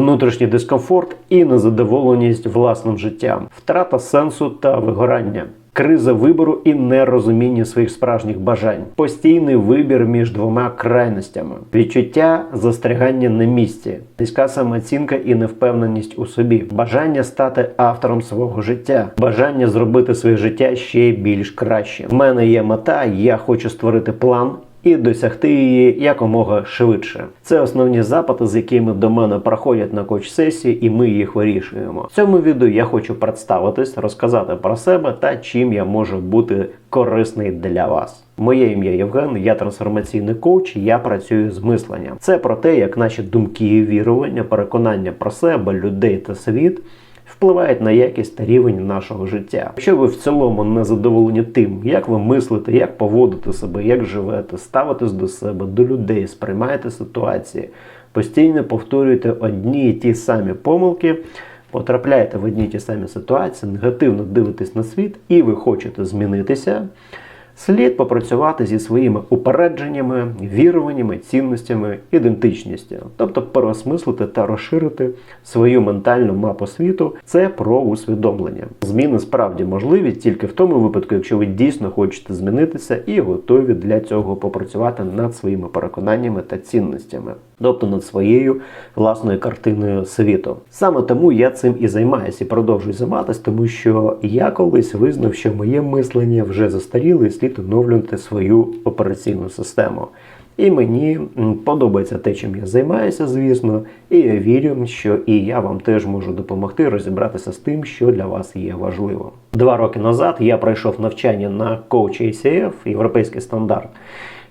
внутрішній дискомфорт і незадоволеність власним життям, втрата сенсу та вигорання. Криза вибору і нерозуміння своїх справжніх бажань, постійний вибір між двома крайностями, відчуття застрягання на місці, низька самооцінка і невпевненість у собі, бажання стати автором свого життя, бажання зробити своє життя ще більш кращим. В мене є мета, я хочу створити план. І досягти її якомога швидше. Це основні запити, з якими до мене проходять на коуч-сесії, і ми їх вирішуємо. В цьому відео я хочу представитись, розказати про себе та чим я можу бути корисний для вас. Моє ім'я Євген, я трансформаційний коуч, я працюю з мисленням. Це про те, як наші думки і вірування, переконання про себе, людей та світ впливають на якість та рівень нашого життя. Якщо ви в цілому не задоволені тим, як ви мислите, як поводите себе, як живете, ставитесь до себе, до людей, сприймаєте ситуації, постійно повторюєте одні і ті самі помилки. Потрапляєте в одні й ті самі ситуації, негативно дивитесь на світ, і ви хочете змінитися, слід попрацювати зі своїми упередженнями, віруваннями, цінностями, ідентичністю, тобто переосмислити та розширити свою ментальну мапу світу. Це про усвідомлення. Зміни справді можливі тільки в тому випадку, якщо ви дійсно хочете змінитися і готові для цього попрацювати над своїми переконаннями та цінностями, тобто над своєю власною картиною світу. Саме тому я цим і займаюся і продовжую займатися, тому що я колись визнав, що моє мислення вже застаріло і слід оновлювати свою операційну систему. І мені подобається те, чим я займаюся, звісно, і я вірю, що і я вам теж можу допомогти розібратися з тим, що для вас є важливим. Два роки назад я пройшов навчання на коуч ACF, європейський стандарт.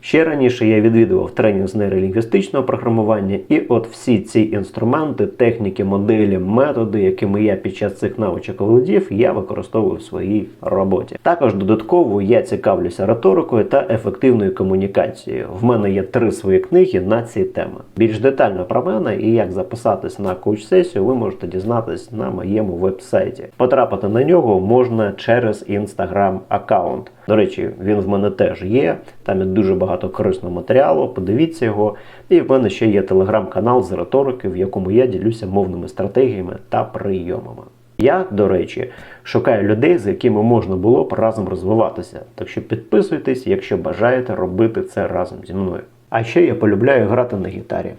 Ще раніше я відвідував тренінг з нейролінгвістичного програмування, і от всі ці інструменти, техніки, моделі, методи, якими я під час цих навичок володів, я використовую в своїй роботі. Також додатково я цікавлюся риторикою та ефективною комунікацією. В мене є три свої книги на ці теми. Більш детально про мене і як записатись на коуч-сесію, ви можете дізнатись на моєму веб-сайті. Потрапити на нього можна через інстаграм аккаунт. До речі, він в мене теж є. Там є дуже багато корисного матеріалу. Подивіться його. І в мене ще є телеграм-канал з риторики, в якому я ділюся мовними стратегіями та прийомами. Я, до речі, шукаю людей, з якими можна було б разом розвиватися. Так що підписуйтесь, якщо бажаєте робити це разом зі мною. А ще я полюбляю грати на гітарі.